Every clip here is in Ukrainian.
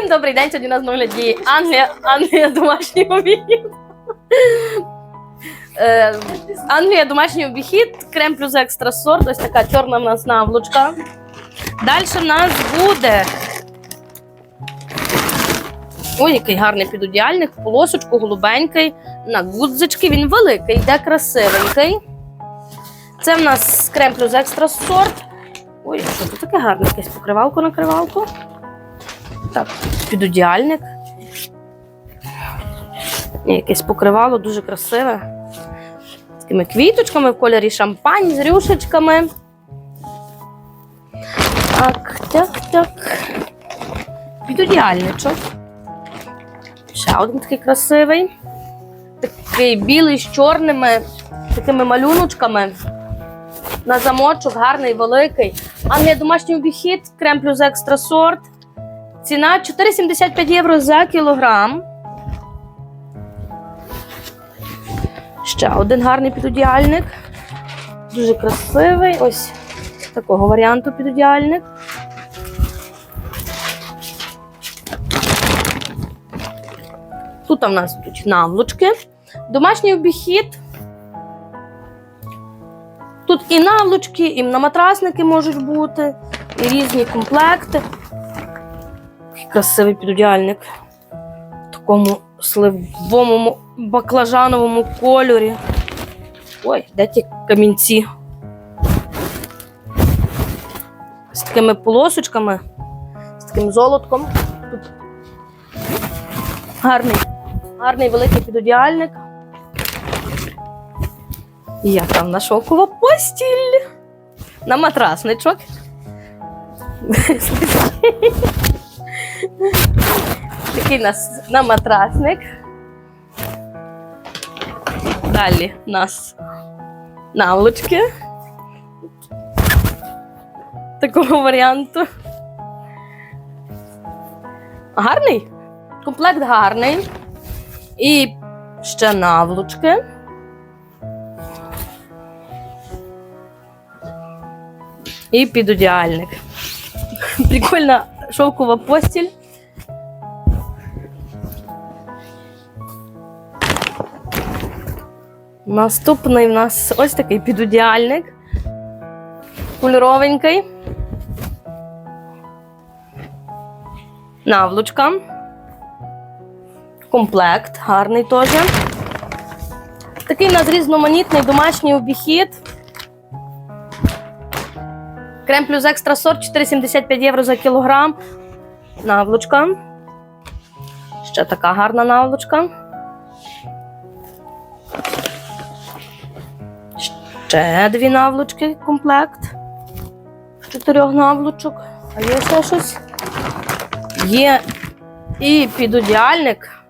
Всім добрий день. Сьогодні у нас на огляді Англія, Англія домашній обіхід. Е, Англія домашній обіхід, крем плюс екстра сорт. Ось така чорна в нас навлучка. Далі в нас буде. Ой, який гарний підодіальник, полосочку голубенький, на гудзички. Він великий, йде красивенький. Це в нас крем плюс екстра сорт. Ой, що це таке гарне, якесь покривалку накривалку. Так, підодіальник. Якесь покривало дуже красиве. З такими квіточками в кольорі шампань з рюшечками. Так, так, так. Підодіальничок. Ще один такий красивий. Такий білий з чорними такими малюночками. На замочок гарний, великий. Англія домашній обіхід, крем плюс екстра сорт. Ціна 4,75 євро за кілограм. Ще один гарний підодіальник. Дуже красивий. Ось такого варіанту підодіальник. Тут у нас тут навлучки. Домашній обіхід. Тут і навлучки, і на матрасники можуть бути, і різні комплекти. Красивий підодіальник. В такому сливовому баклажановому кольорі. Ой, де ті камінці? З такими полосочками, з таким золотком. Тут гарний, гарний великий підодіальник. Я там на шовкова постіль. На матрасничок. Такий у нас на матрасник. Далі у нас наволочки. Такого варіанту. Гарний? Комплект гарний. І ще наволочки. І підодіальник. Прикольна шовкова постіль. Наступний в нас ось такий підодіальник. Кольоровенький. Навлучка. Комплект гарний теж. Такий у нас різноманітний домашній обіхід. Крем плюс екстра сорт 4,75 євро за кілограм. Навлучка. Ще така гарна навлучка. Ще дві навлучки комплект. Чотирьох навлучок. А є ще щось? Є і підодіальник.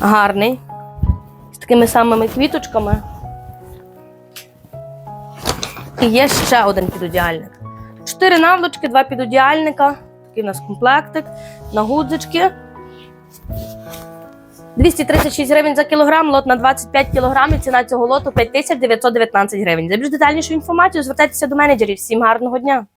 Гарний. З такими самими квіточками. І є ще один підодіальник. Чотири наволочки, два підодіальника. Такий у нас комплектик на гудзички. 236 гривень за кілограм, лот на 25 кілограмів. Ціна цього лоту 5919 гривень. За більш детальнішу інформацію звертайтеся до менеджерів. Всім гарного дня!